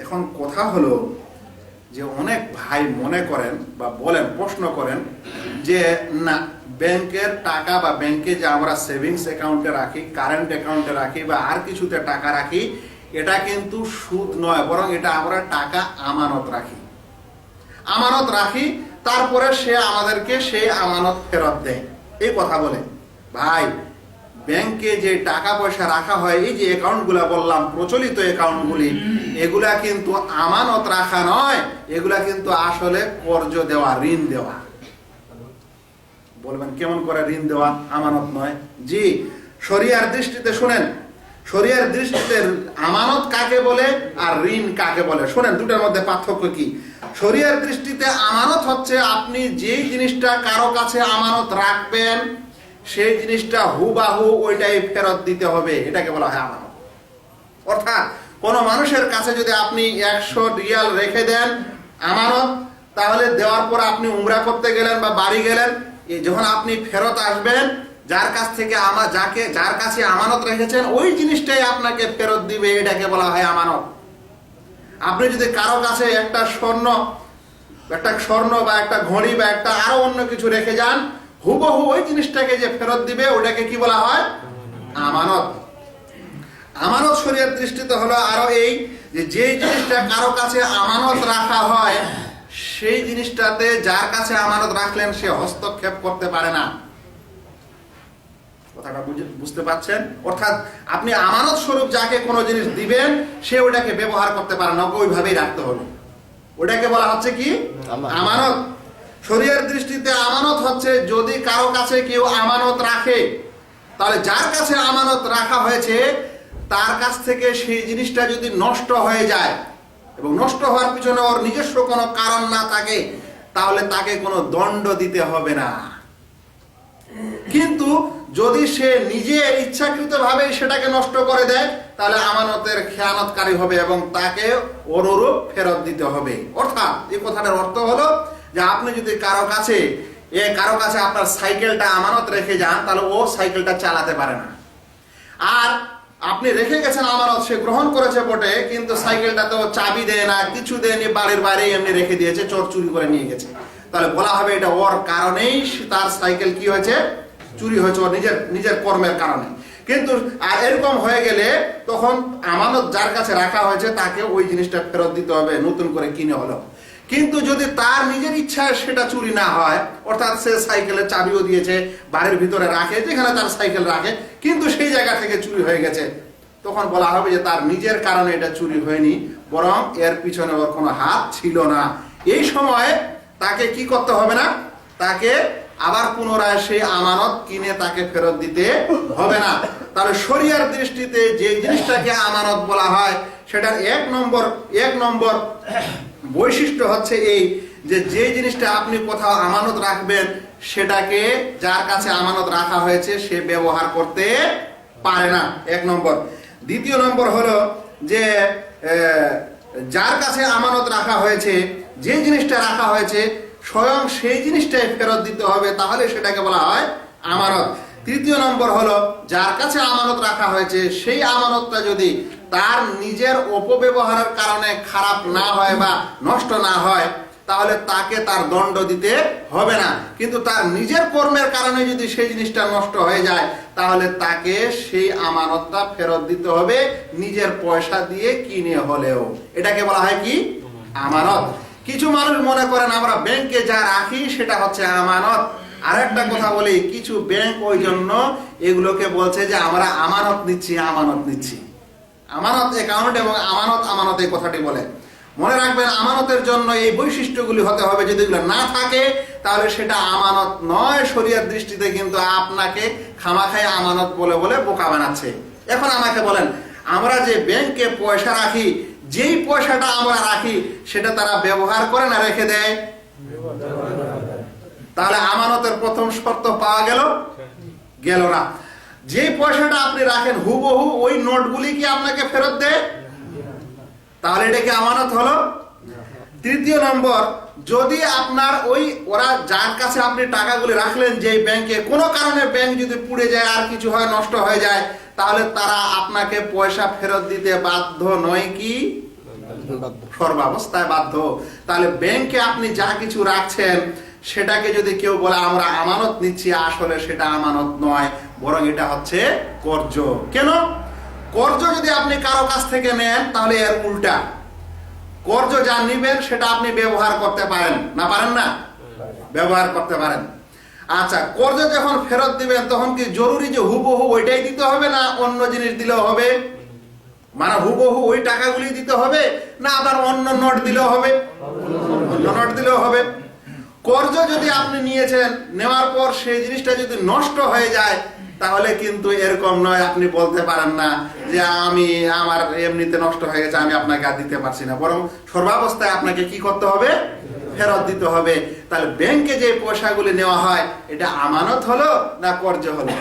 এখন কথা হলো যে অনেক ভাই মনে করেন বা বলেন, প্রশ্ন করেন যে, না, ব্যাংকের টাকা বা ব্যাংকে যে আমরা সেভিংস অ্যাকাউন্টে রাখি, কারেন্ট অ্যাকাউন্টে রাখি বা আর কিছুতে টাকা রাখি, এটা কিন্তু সুদ নয়, বরং এটা আমরা টাকা আমানত রাখি। আমানত রাখি, তারপরে সে আমাদেরকে সেই আমানত ফেরত দেয়। এই কথা বলে। ভাই ব্যাংকে যে টাকা পয়সা রাখা হয়, এই যে অ্যাকাউন্টগুলো বললাম, প্রচলিত অ্যাকাউন্টগুলি, এগুলা কিন্তু আমানত রাখা নয়, এগুলা কিন্তু আসলে কর্জ দেওয়া, ঋণ দেওয়া। বলবেন, কেমন করে ঋণ দেওয়া আমানত নয়? জি, শরিয়ার দৃষ্টিতে শুনেন। শরিয়ার দৃষ্টিতে আমানত কাকে বলে আর ঋণ কাকে বলে? শুনেন, দুটার মধ্যে পার্থক্য কি? শরিয়ার দৃষ্টিতে আমানত হচ্ছে আপনি যেই জিনিসটা কারও কাছে আমানত রাখবেন সেই জিনিসটা হুবাহু ওইটাই ফেরত দিতে হবে, এটাকে বলা হয় আমানত। অর্থাৎ, কোন মানুষের কাছে যদি আপনি একশো রিয়াল রেখে দেন আমানত, তাহলে দেওয়ার পর আপনি উমরা করতে গেলেন বা বাড়ি গেলেন যখন আপনি ফেরত আসবেন, যার কাছ থেকে আমার যাকে, যার কাছে আমানত রেখেছেন, ওই জিনিসটাই আপনাকে ফেরত দিবে, এটাকে বলা হয় আমানত। আপনি যদি কারও কাছে একটা স্বর্ণ একটা স্বর্ণ বা একটা ঘড়ি বা একটা আরও অন্য কিছু রেখে যান হুবহু ওই জিনিসটাকে যে ফেরত দিবে ওটাকে কি বলা হয়? আমানত। আমানত শরীরের দৃষ্টিতে হলো আরও এই যে যেই জিনিসটা কারও কাছে আমানত রাখা হয় সেই জিনিসটাতে যার কাছে আমানত রাখলেন সে হস্তক্ষেপ করতে পারে না। কথাটা বুঝে- বুঝতে পারছেন? অর্থাৎ আপনি আমানত স্বরূপ যাকে কোনো জিনিস দিবেন সে ওটাকে ব্যবহার করতে পারে না ওইভাবেই রাখতে হবে। ওটাকে বলা হচ্ছে কি? আমানত। শরীরের দৃষ্টিতে আমানত হচ্ছে যদি কারও কাছে কেউ আমানত রাখে। তাহলে যার কাছে আমানত রাখা হয়েছে, তার কাছ থেকে সেই জিনিসটা যদি নষ্ট হয়ে যায় এবং নষ্ট হওয়ার পিছনে ওর নিজস্ব কোনো কারণ না থাকে, তাহলে তাকে কোনো দণ্ড দিতে হবে না। কিন্তু যদি সে নিজে ইচ্ছাকৃতভাবে সেটাকে নষ্ট করে দেয়, তাহলে আমানতের খেয়ানতকারী হবে এবং তাকে অনুরূপ ফেরত দিতে হবে। অর্থাৎ এই কথাটার অর্থ হলো যে আপনি যদি কারও কাছে, এ কারও কাছে আপনার সাইকেলটা আমানত রেখে যান, তাহলে ও সাইকেলটা চালাতে পারে না। আর আপনি রেখে গেছেন আমানত, সে গ্রহণ করেছে বটে, কিন্তু সাইকেলটা তো চাবি দেয় না, কিছু দেয়নি বাড়ির বাইরে এমনি রেখে দিয়েছে, চোর চুরি করে নিয়ে গেছে। তাহলে বলা হবে এটা ওর কারণেই তার সাইকেল কি হয়েছে? চুরি হয়েছে ওর নিজের নিজের কর্মের কারণে। কিন্তু, আর এরকম হয়ে গেলে তখন আমানত যার কাছে রাখা হয়েছে, তাকে ওই জিনিসটা ফেরত দিতে হবে, নতুন করে কিনে হলো। কিন্তু যদি তার নিজের ইচ্ছায় সেটা চুরি না হয়, অর্থাৎ সে সাইকেলের চাবিও দিয়েছে, বাড়ির ভিতরে রাখে, যেখানে তার সাইকেল রাখে, কিন্তু সেই জায়গা থেকে চুরি হয়ে গেছে, তখন বলা হবে যে তার নিজের কারণে এটা চুরি হয়নি, বরং এর পিছনে ওর কোনো হাত ছিল না। এই সময় তাকে কি করতে হবে না? তাকে আবার পুনরায় সেই আমানত কিনে তাকে ফেরত দিতে হবে না। তাহলে শরিয়ার দৃষ্টিতে যে জিনিসটাকে আমানত বলা হয়, সেটার এক নম্বর এক নম্বর বৈশিষ্ট্য হচ্ছে এই যে যে জিনিসটা আপনি কোথাও আমানত রাখবেন, সেটাকে যার কাছে আমানত রাখা হয়েছে, সে ব্যবহার করতে পারে না। এক নম্বর। দ্বিতীয় নম্বর হলো যে যার কাছে আমানত রাখা হয়েছে, যে জিনিসটা রাখা হয়েছে স্বয়ং সেই জিনিসটাই ফেরত দিতে হবে, তাহলে সেটাকে বলা হয় আমানত। তৃতীয় নম্বর হলো, যার কাছে আমানত রাখা হয়েছে, সেই আমানতটা যদি তার নিজের অপব্যবহারের কারণে খারাপ না হয় বা নষ্ট না হয়, তাহলে তাকে তার দণ্ড দিতে হবে না। কিন্তু তার নিজের কর্মের কারণে যদি সেই জিনিসটা নষ্ট হয়ে যায়, তাহলে তাকে সেই আমানতটা ফেরত দিতে হবে, নিজের পয়সা দিয়ে কিনে হলেও। এটাকে বলা হয় কি? আমানত। কিছু মানুষ মনে করেন, আমরা ব্যাংকে যা রাখি সেটা হচ্ছে আমানত। আর একটা কথা বলি, কিছু ব্যাংক ওই জন্য এগুলোকে বলছে যে, আমরা আমানত নিচ্ছি আমানত নিচ্ছি। আমানত অ্যাকাউন্ট এবং আমানত আমানত এই কথাটি বলে। মনে রাখবেন, আমানতের জন্য এই বৈশিষ্ট্যগুলি হতে হবে। যদি এগুলো না থাকে, তাহলে সেটা আমানত নয়। শরীয়র দৃষ্টিতে কিন্তু আপনাকে খামাখায় আমানত বলে বলে বোকা বানাচ্ছে। এখন আমাকে বলেন, আমরা যে ব্যাংকে পয়সা রাখি যেই পয়সাটা আমরা রাখি সেটা তারা ব্যবহার করে না রেখে দেয়। তাহলে আমানতের প্রথম শর্ত পাওয়া গেল? গেল না। যে পয়সাটা আপনি রাখেন হুবহু ওই নোটগুলি কি আপনাকে ফেরত দেয়? তাহলে এটা কি আমানত হলো? তৃতীয় নম্বর যদি আপনার ওই ওরা যার কাছে আপনি টাকাগুলি রাখলেন যে ব্যাংকে, কোনো কারণে ব্যাংক যদি পুড়ে যায় আর কিছু হয়, নষ্ট হয়ে যায়, তাহলে তারা আপনাকে পয়সা ফেরত দিতে বাধ্য নয় কি? সর্বাবস্থায় বাধ্য। তাহলে ব্যাংকে আপনি যা কিছু রাখছেন, সেটাকে যদি কেউ বলে, আমরা আমানত নিচ্ছি, আসলে সেটা আমানত নয়, বরং এটা হচ্ছে কর্জ কেন? কর্জ যদি আপনি কারও কাছ থেকে নেন, তাহলে এর উল্টা। কর্জ যা নিবেন, সেটা আপনি ব্যবহার করতে পারেন। না পারেন না? ব্যবহার করতে পারেন। আচ্ছা কর্জ যখন ফেরত দিবেন, তখন কি জরুরি যে হুবহু ওইটাই দিতে হবে না অন্য জিনিস দিলেও হবে? মানে হুবহু ওই টাকাগুলি দিতে হবে না আবার অন্য নোট দিলেও হবে? অন্য নোট দিলেও হবে। কর্জ যদি আপনি নিয়েছেন, নেওয়ার পর সেই জিনিসটা যদি নষ্ট হয়ে যায় তাহলে কিন্তু এরকম নয়, আপনি বলতে পারেন না যে আমি আমার এমনিতে নষ্ট হয়ে গেছে, আমি আপনাকে আর দিতে পারছি না। বরং সর্বাবস্থায় আপনাকে কি করতে হবে? ফেরত দিতে হবে। তাহলে ব্যাংকে যে পয়সাগুলি নেওয়া হয়, এটা আমানত হলো না কর্জ হলো?